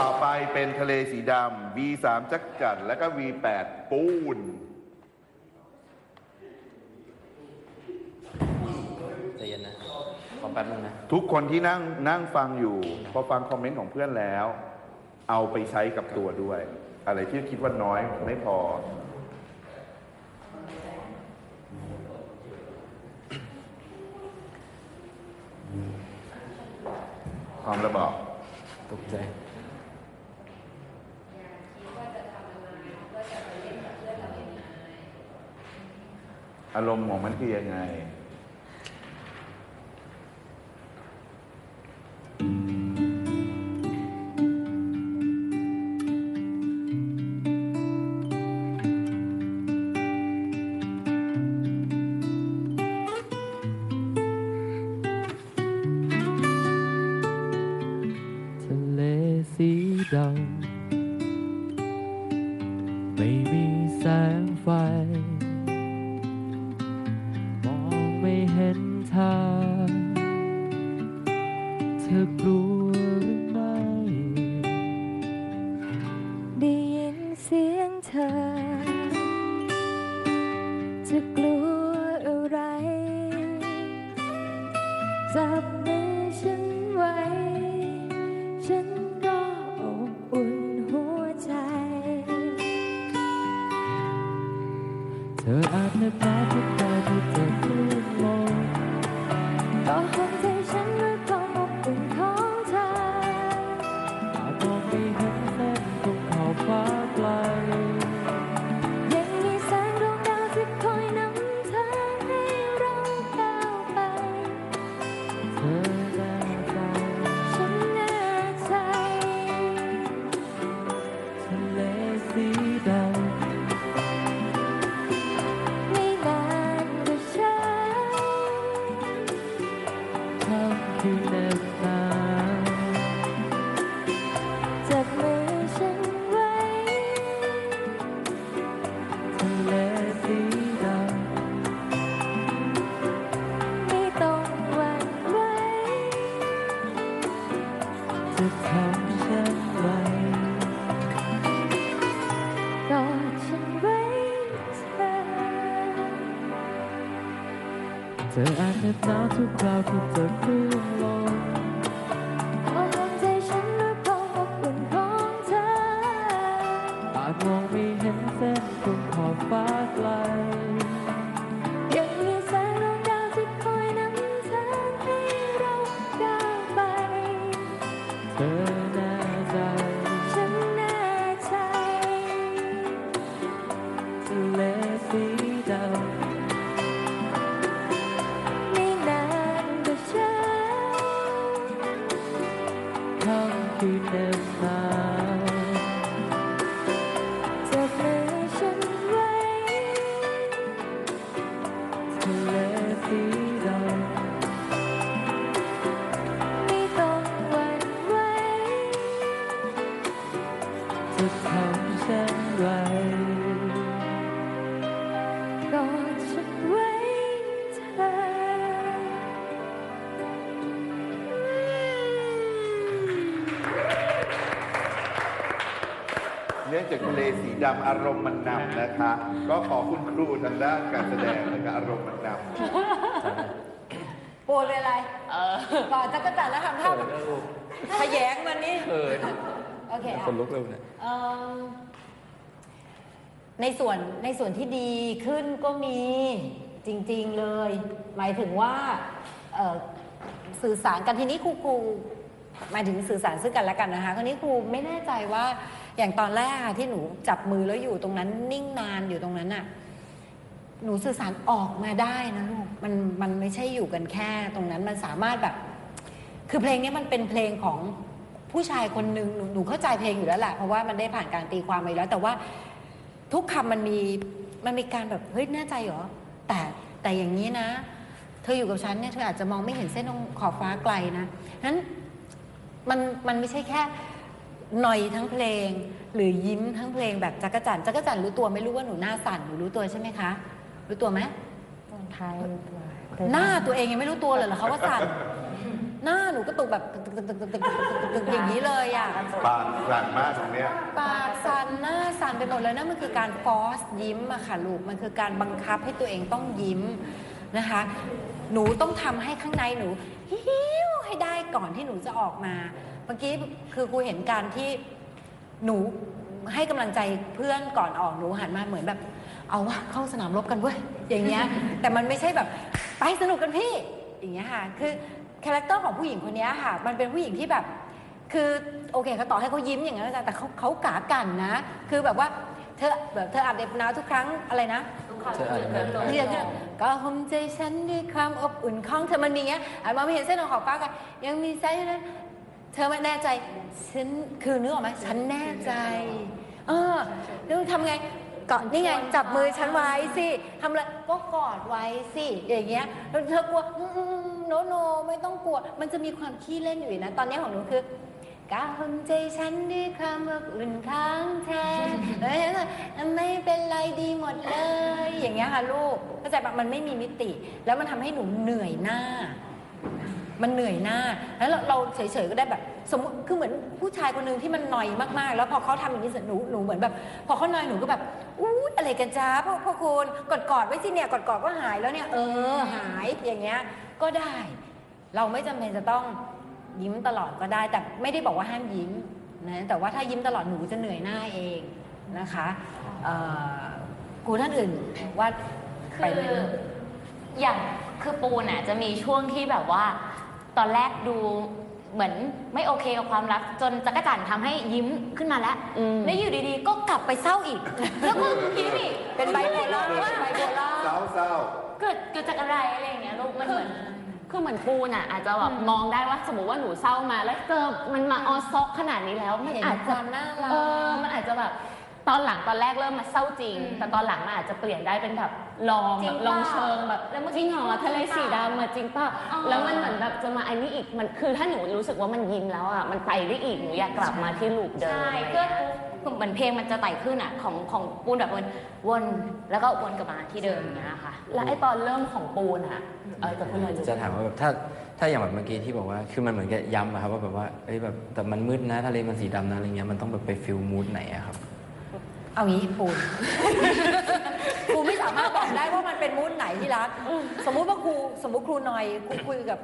ต่อไปเป็นทะเลสีดำ V3 จักรจันทร์แล้วก็ V8 ปูน ใจเย็นนะ ขอแป๊บนึงนะ ทุกคนที่นั่งนั่งฟังอยู่ พอฟังคอมเมนต์ของเพื่อนแล้ว เอาไปใช้กับตัวด้วย อะไรที่คิดว่าน้อยไม่พอ พร้อมแล้วบอก ตกใจ อารมณ์ของมันคือยังไง ทะเลสีดำ จะ นื่องจากทะเลสีดำอารมณ์มันนำนะคะ ก็ขอคุณครูทางด้านการแสดงนะคะอารมณ์มันนำปูนเป็นอะไรเออก่อนจักรจันทร์แล้วทำเท่ากับขยงมันนี่เออโอเคคนอะลุกเร็วเนี่ยเอิ่มในส่วนในส่วนที่ดีขึ้นก็มีจริงๆเลย หมายถึงว่าเอ่อสื่อสารกันทีนี้ครูครูหมายถึงสื่อสารซึ่งกันและกันนะคะคราวนี้ครูไม่แน่ใจว่า อย่างตอนแรกอะที่หนูจับมือแล้วอยู่ตรงนั้น นิ่งนานอยู่ตรงนั้นอะหนูสื่อสารออกมาได้นะลูกมันมันไม่ใช่อยู่กันแค่ตรงนั้นมันสามารถแบบ คือเพลงนี้มันเป็นเพลงของผู้ชายคนหนึ่งหนูหนูเข้าใจเพลงอยู่แล้วแหละเพราะว่ามันได้ผ่านการตีความมาอยู่แล้ว แต่ว่าทุกคำมันมีมันมีการแบบเฮ้ยแน่ใจเหรอแต่แต่อย่างนี้นะ เธออยู่กับฉันเนี่ยเธออาจจะมองไม่เห็นเส้นตรงขอบฟ้าไกลนะนั้นมันมันไม่ใช่แค่ หน่อยทั้งเพลง หรือยิ้มทั้งเพลงแบบจักรจันจักรจันรู้ตัวไม่รู้ว่าหนูหน้าสั่นหนูรู้ตัวใช่ไหมคะ รู้ตัวไหมตอนทยหน้าตัวเองยังไม่รู้ตัวเลยเหรอคะว่าสั่นหน้าหนูก็ตุกแบบตึกตึกตึกตึกตึกอย่างนี้เลยอะปากสั่นมากตรงเนี้ยปากสั่นหน้าสั่นไปหมดเลยนั่นมันคือการฟอสยิ้มอะค่ะลูกมันคือการบังคับให้ตัวเองต้องยิ้มนะคะ หนูต้องทำให้ข้างในหนูฮิ้วให้ได้ก่อนที่หนูจะออกมา เมื่อกี้คือครูเห็นการที่หนูให้กำลังใจเพื่อนก่อนออกหนูหันมาเหมือนแบบ เอาวะเข้าสนามรบกันเว้ยอย่างเงี้ย แต่มันไม่ใช่แบบไปสนุกกันพี่อย่างเงี้ยค่ะคือคาแรคเตอร์ของผู้หญิงคนเนี้ยค่ะ มันเป็นผู้หญิงที่แบบ คือโอเคเขาต่อให้เขายิ้มอย่างนั้นนะแต่เขาเขากากันนะ คือแบบว่าเธอแบบเธออาบเด็บน้ำทุกครั้งอะไรนะเธออาจจะเรียกก็ห่มใจฉันด้วยความอบอุ่นของเธอมันมีอย่างเงี้ยอะมองไม่เห็นเส้นของขอบฟ้ากันยังมีไซส์นั้นเธอไม่แน่ใจฉันคือนึกออกไหมฉันแน่ใจ เออแล้วทำไงเกาะนี่ไงจับมือฉันไว้สิทำอะไรก็กอดไว้สิอย่างเงี้ยแล้วเธอกลัวโนโนไม่ต้องกลัว มันจะมีความขี้เล่นอยู่นะตอนนี้ของหนูคือก้าวห่มใจฉันด้วยความอบอุ่นข้างแทนเอ้ยไม่เป็นไรดีหมดเลย อย่างเงี้ยค่ะลูกเข้าใจปะมันไม่มีมิติ แล้วมันทำให้หนูเหนื่อยหน้า มันเหนื่อยหน้าแล้วเราเราเฉยๆก็ได้แบบ สมมติคือเหมือนผู้ชายคนหนึ่งที่มันหน่อยมากๆ แล้วพอเขาทำอย่างนี้เสร็จหนูหนูเหมือนแบบ พอเขาหน่อยหนูก็แบบอู้อะไรกันจ้าพ่อพ่อคุณกอดกอดๆไว้สิเนี่ยกอดกอดๆก็หายแล้วเนี่ยเออหายอย่างเงี้ยก็ได้ เราไม่จำเป็นจะต้องยิ้มตลอดก็ได้ แต่ไม่ได้บอกว่าห้ามยิ้มนะแต่ว่าถ้ายิ้มตลอดหนูจะเหนื่อยหน้าเองนะคะครูท่านอื่นว่าคืไปอเลยอย่างคือปูนอะจะมีช่วงที่แบบว่า ตอนแรกดู เหมือนไม่โอเคกับความรัก จนจักรจันทร์ทำให้ยิ้มขึ้นมาแล้วแล้วอยู่ดีๆ ก็กลับไปเศร้าอีก แล้วก็ยิ้มอีกเป็นไบโพล่าเป็นไบโพล่าเศร้าเศร้าเกิดเกิดจากอะไรอะไรอย่างเงี้ยลูกมันเหมือนคือเหมือนปูน่ะอาจจะแบบมองได้ว่าสมมติว่าหนูเศร้ามาแล้วเจอมันมาออซอกขนาดนี้แล้วมันเห็นอาจคจะวามน่ารักเออมันอาจจะแบบ ตอนหลังตอนแรกเริ่มมาเศร้าจริง อืมแต่ตอนหลังมันอาจจะเปลี่ยนได้เป็นแบบลองจริแบงบลองเปล่าเชิงแบบแล้วเมื่อจริงเหรอกี้ทะเลสีดำมาจริงป่ะอ๋อ แล้วมันเหมือนแบบจะมาอันนี้อีกมันคือถ้าหนูรู้สึกว่ามันยิ้มแล้วอะมันไปได้อีกหนูอยากกลับมาที่ลูปเดิมใช่อะไรก็เงี้ยคือเหมือนเพลงมันจะไต่ขึ้นอะของของปูนแบบวนวนแล้วก็วนกลับมาที่เดิมอย่างเงี้ยค่ะ แล้วไอ้ตอนเริ่มของปูนอะเออจะพูดอะไรลูกจะถามว่าแบบถ้าถ้าอย่างแบบเมื่อกี้ที่บอกว่าคือมันเหมือนกับย้ำอะครับว่าแบบว่าเอ้ยแบบแต่มันมืดนะทะเลมันสีดำนะอะไรเงี้ยมันต้องแบบไปฟิลมูดไหนอะครับ เอางี้ปูน ครูไม่สามารถบอกได้ว่ามันเป็นมูดไหนที่รัก สมมุติว่าครูสมมุติครูหนอยครูคุยกับ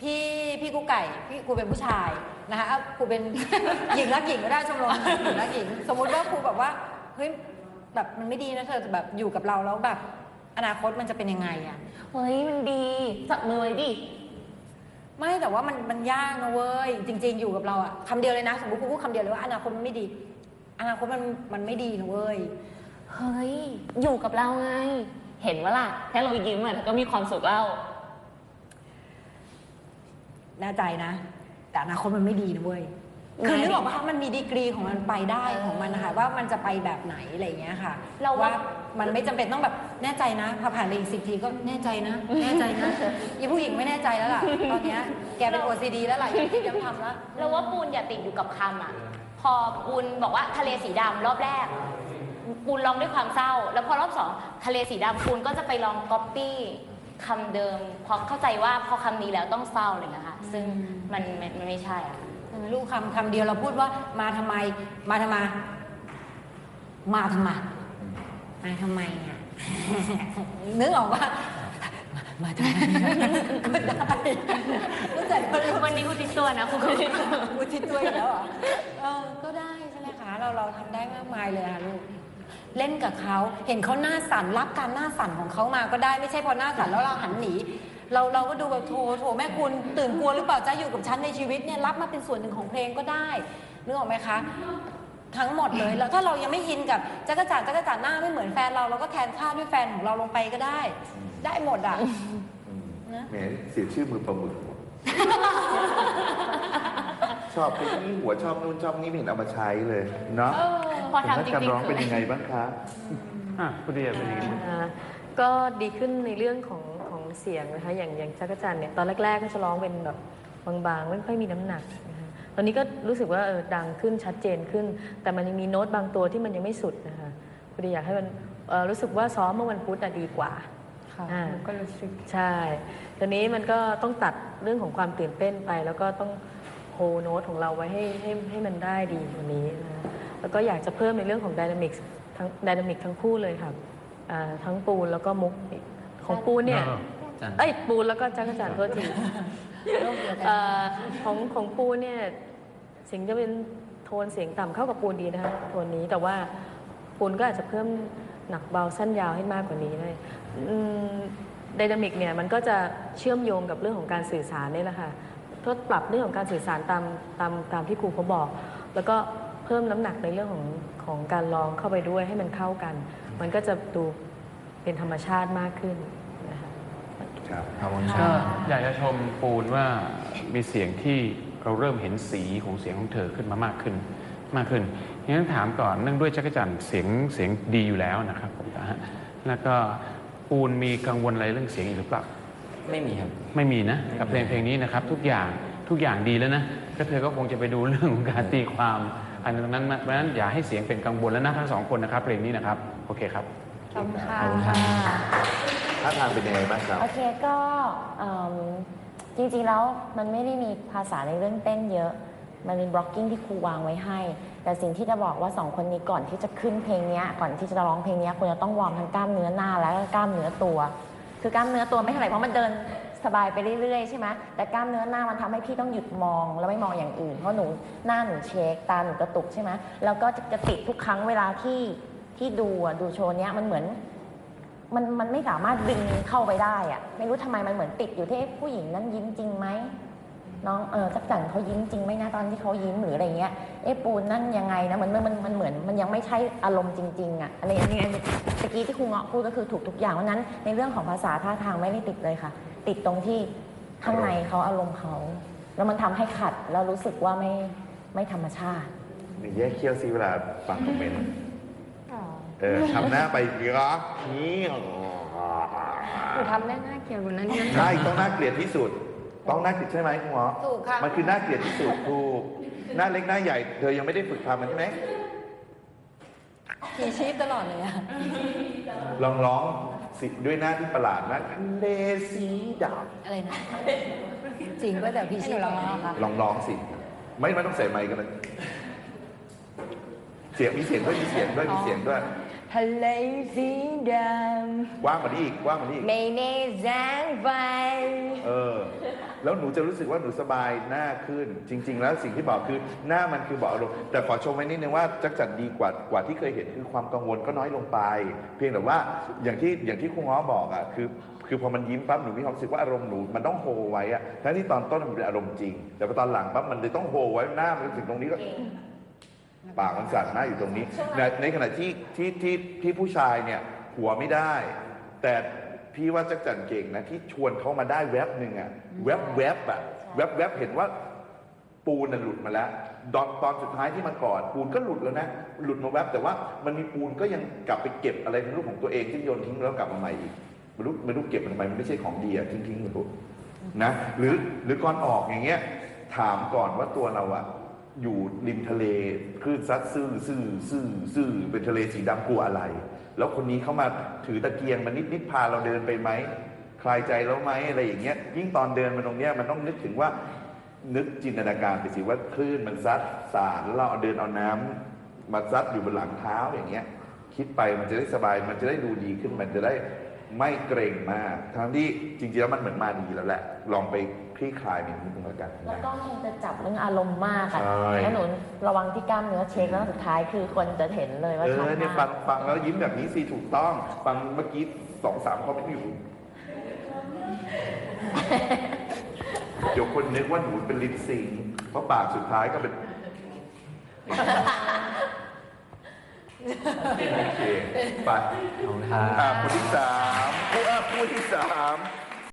พี่พี่กุ๊กไก่พี่ครูเป็นผู้ชายนะคะเอาครูเป็นหญิงรักหญิงก็ได้ชมรมหญิงรักหญิง สมมุติว่าครูแบบว่าเฮ้ยแบบมันไม่ดีนะเธอแบบอยู่กับเราแล้วแบบ อนาคตมันจะเป็นยังไงอะเฮ้ยมันดีจับมือไว้ดิไม่แต่ว่ามันมันยากนะเว้ยจริง ๆ อยู่กับเราอะคำเดียวเลยนะ สมมติครูพูดคำเดียวเลยว่าอนาคตมันไม่ดี อนาคตมันมันไม่ดีนะเว้ย เฮ้ย อยู่กับเราไง เห็นว่าล่ะ แค่เรายิ้มอะก็มีความสุขแล้วแน่ใจนะ แต่อนาคตมันไม่ดีนะเว้ย คือนึกออกว่ามันมีดีกรีของมันไปได้ของมันนะคะว่ามันจะไปแบบไหนอะไรอย่างเงี้ยค่ะเราว่ามันไม่จำเป็นต้องแบบแน่ใจนะพอผ่านไปอีกสิทีก็แน่ใจนะ แน่ใจนะยี่ผู้หญิงไม่แน่ใจแล้วล่ะ ตอนเนี้ยแกเป็น OCD แล้วล่ะอย่าคิดย้ำทำแล้ว เราว่าปูนอย่าติดอยู่กับคำอะ พอปูนบอกว่าทะเลสีดำรอบแรกปูนลองด้วยความเศร้า แล้วพอรอบสองทะเลสีดำปูนก็จะไปลองก๊อปปี้คำเดิมเพราะเข้าใจว่าพอคำนี้แล้วต้องเศร้าเลยนะคะซึ่งมันมันมันไม่ใช่อะลูกคำคำเดียวเราพูดว่ามาทำไม มาทำไม มาทำไม มาทำไมอะนึกออกว่า มาทำไมก็ได้ก็แต่ก็วันนี้คุณติดตัวนะคุณ อุทิศตัวอีกแล้วเหรอ เราเราทำได้มากมายเลยค่ะลูก เล่นกับเขาเห็นเขาหน้าสั่นรับการหน้าสั่นของเขามาก็ได้ไม่ใช่พอหน้าสั่นแล้วเราหันหนี เราเราก็ดูแบบโถโถแม่คุณตื่นกลัวหรือเปล่าจะอยู่กับฉันในชีวิตเนี่ยรับมาเป็นส่วนหนึ่งของเพลงก็ได้นึกออกไหมคะ ทั้งหมดเลยแล้วถ้าเรายังไม่อินกับจักรจันทร์จักรจันทร์หน้าไม่เหมือนแฟนเราเราก็แทนค่าด้วยแฟนของเราลงไปก็ได้ ได้หมดอะนะ แหมเสียชื่อมือประมึก ชอบไปนี่หัวชอบนู่นชอบนี่ไม่เห็นเอามาใช้เลยเนาะพอทำจการริงร้องๆเป็นยังไงบ้างคะอะคุณเดียเป็นยังไงอ่าก็ดีขึ้นในเรื่องของของเสียงนะคะอย่างอย่างจักรจันทร์เนี่ยตอนแรกๆก็จะร้องเป็นแบบบางๆไม่ค่อยมีน้ำหนักนะคะตอนนี้ก็รู้สึกว่าเออดังขึ้นชัดเจนขึ้น แต่มันยังมีโน้ตบางตัวที่มันยังไม่สุดนะคะคุณดีอยากให้มันเอ่อรู้สึกว่าซ้อมเมื่อวันพุธอะดีกว่าค่ะอ่าหนูก็รู้สึกใช่ทีนี้มันก็ต้องตัดเรื่องของความตื่นเต้นไปแล้วก็ต้อง โฮโน้ตของเราไว้ให้ให้ให้มันได้ดีกว่านี้นะแล้วก็อยากจะเพิ่มในเรื่องของดินามิกทั้งดินามิกทั้งคู่เลยค่ะอ่าทั้งปูนแล้วก็มุกของปูนเนี่ยจันเอ้ยปูนแล้วก็จักรจันทร์โทษทีโลกเดียวกัน เอ่อของของปูนเนี่ยเสียงจะเป็นโทนเสียงต่ำเข้ากับปูนดีนะคะโทนนี้แต่ว่าปูนก็อาจจะเพิ่มหนักเบาสั้นยาวให้มากกว่านี้ได้ไดนามิกเนี่ยมันก็จะเชื่อมโยงกับเรื่องของการสื่อสารนี่แหละค่ะ ทดปรับเรื่องของการสื่อสารตามตามตามที่ครูเขาบอก แล้วก็เพิ่มน้ำหนักในเรื่องของของการร้องเข้าไปด้วยให้มันเข้ากัน มันก็จะดูเป็นธรรมชาติมากขึ้นนะคะครับขอบคุณคก็รับอยากจะชมปูนว่ามีเสียงที่เราเริ่มเห็นสีของเสียงของเธอขึ้นมามากขึ้นมากขึ้นงั้นถามก่อนเนื่องด้วยจักรจันทร์เสียงเสียงดีอยู่แล้วนะครับผมนะฮะแล้วก็ปูนมีกังวลอะไรเรื่องเสียงอีกหรือเปล่า ไม่มีครับ ไม่มีนะ กับเพลงเพลงนี้นะครับ ทุกอย่างทุกอย่างดีแล้วนะก็เธอก็คงจะไปดูเรื่องของการตีความอันนั้นเพราะฉะนั้นอย่าให้เสียงเป็นกังวลแล้วนะทั้งสองคนนะครับเพลงนี้นะครับโอเคครับ ขอบคุณค่ะขอบคุณครับท่าทางเป็นยังไงบ้างครับ โอเคก็เอิ่มจริงๆแล้วมันไม่ได้มีภาษาในเรื่องเต้นเยอะ มันเป็นบล็อกกิ้งที่ครูวางไว้ให้ แต่สิ่งที่จะบอกว่าสองคนนี้ก่อนที่จะขึ้นเพลงเนี้ยก่อนที่จะร้องเพลงเนี้ยคุณจะต้องวอร์มทั้งกล้ามเนื้อหน้าและก็กล้ามเนื้อตัว คือกล้ามเนื้อตัวไม่เท่าไหร่เพราะมันเดินสบายไปเรื่อยๆใช่ไหมแต่กล้ามเนื้อหน้ามันทำให้พี่ต้องหยุดมองแล้วไม่มองอย่างอื่น เพราะหนูหน้าหนูเช็คตาหนูกระตุกใช่ไหมแล้วก็จะติดทุกครั้งเวลาที่ที่ดูดูโชว์เนี้ยมันเหมือนมันมันไม่สามารถดึงเข้าไปได้อะไม่รู้ทำไมมันเหมือนติดอยู่ที่ผู้หญิงนั้นยิ้มจริงไหม น้องเออจักจันเขายิ้มจริงไหมนะตอนที่เขายิ้มหรืออะไรเงี้ยเอ๊ะปูนนั่นยังไงนะมันมันมันมันเหมือนมันยังไม่ใช่อารมณ์จริง ๆอะอะไรอย่างเงี้ยตะกี้ที่ครูเงาะพูดก็คือถูกทุกอย่างเพราะฉะนั้น ในเรื่องของภาษาท่าทางไม่ได้ติดเลยค่ะ ติดตรงที่ข้างในเขาอารมณ์เขาแล้วมันทำให้ขัดแล้วรู้สึกว่าไม่ไม่ธรรมชาตินี่แยกเคี้ยวซิเวลาฟังคอมเมนต์เออทำหน้าไปเหรอนี่หนูทำได้น่าเกลียดกว่านั้นเยอะใช่ต้องน่าเกลียดที่สุด ต้องน่าเกลียดใช่ไหมคุณหมอถูกค่ะ มันคือน่าเกลียดที่สุดถูกหน้าเล็กหน้าใหญ่เธอยังไม่ได้ฝึกทำมันใช่ไหมผีชีพตลอดเลยอะลองร้องสิด้วยหน้าที่ประหลาดนะทะเลสีดอะไรนะจริงก็แต่ผีชีพเราแล้วค่ะำลองร้องสิ ไม่ไม่ต้องใส่ไมค์กันเลยเสียงมีเสียงด้วยมีเสียงด้วยมีเสียงด้วย ทะเลสีดว่างมาดิอีกว่างมาดิอีกำไม่ได้แสงไฟเออ แล้วหนูจะรู้สึกว่าหนูสบายหน้าขึ้น จริง ๆ แล้วสิ่งที่บอกคือหน้ามันคือบอกอารมณ์แต่ขอชมไว้นิดนึงว่าจักจัดดีกว่ากว่าที่เคยเห็นคือความกังวลก็น้อยลงไป เพียงแต่ว่าอย่างที่อย่างที่ครูง้อบอกอะคือคือพอมันยิ้มปั๊บหนูมีความรู้สึกว่าอารมณ์หนูมันต้องโฮไว้อะทั้งที่ตอนต้นมันเป็นอารมณ์จริง แต่พอตอนหลังปั๊บมันเลยต้องโฮไว้หน้ามันถึงตรงนี้ก็ปากมันสั่นหน้าอยู่ตรงนี้ ในในขณะที่ที่ที่ที่ผู้ชายเนี่ยหัวไม่ได้ แต่ พี่ว่าจักจันเก่งนะที่ชวนเขามาได้แวบหนึ่งอะแวบแวบอะแวบแวบเห็นว่าปูนน่ะหลุดมาแล้วตอนตอนสุดท้ายที่มากอดปูนก็หลุดแล้วนะ หลุดมาแวบแต่ว่ามันมีปูนก็ยังกลับไปเก็บอะไรในรูปของตัวเองที่โยนทิ้งแล้วกลับมาใหม่อีกไม่รู้ไม่รู้เก็บมันทำไมมันไม่ใช่ของดีอะทิ้งทิ้งไม่รู้นะหรือหรือก่อนออกอย่างเงี้ยถามก่อนว่าตัวเราอะ อยู่ริมทะเลคลื่นซัดซื่อซื่อซื่อซื่อเป็นทะเลสีดำกลัวอะไร แล้วคนนี้เข้ามาถือตะเกียงมันนิดนิดพาเราเดินไปไหมคลายใจแล้วไหมอะไรอย่างเงี้ย ยิ่งตอนเดินมาตรงเนี้ยมันต้องนึกถึงว่านึกจินตนาการไปสิว่าคลื่นมันซัดสาดแล้วเราเอาเดินเอาน้ำมาซัดอยู่บนหลังเท้าอย่างเงี้ย คิดไปมันจะได้สบายมันจะได้ดูดีขึ้นมันจะได้ ไม่เกรงมาก ทั้งที่จริงๆแล้วมันเหมือนมาดีแล้วแหละ ลองไปคลี่คลายมันนิดนึงแล้วกันแล้วนะ ก็คงจะจับเรื่องอารมณ์มากอะใช่ แล้วหนูระวังที่กล้ามเนื้อเช็คแล้วสุดท้ายคือคนจะเห็นเลยว่าเอชัดอเนี่ยมาฟักงฟังแล้วยิ้มแบบนี้สิถูกต้อง ฟังเมื่อกี้สองสามเขาไม่อยู่ เดี๋ยวคนนึกว่าหนูเป็นลิปซิงค์เพราะปากสุดท้ายก็เป็น โอเคไปขอบคุณครับ อะคนที่สามผู้อะผู้ที่สาม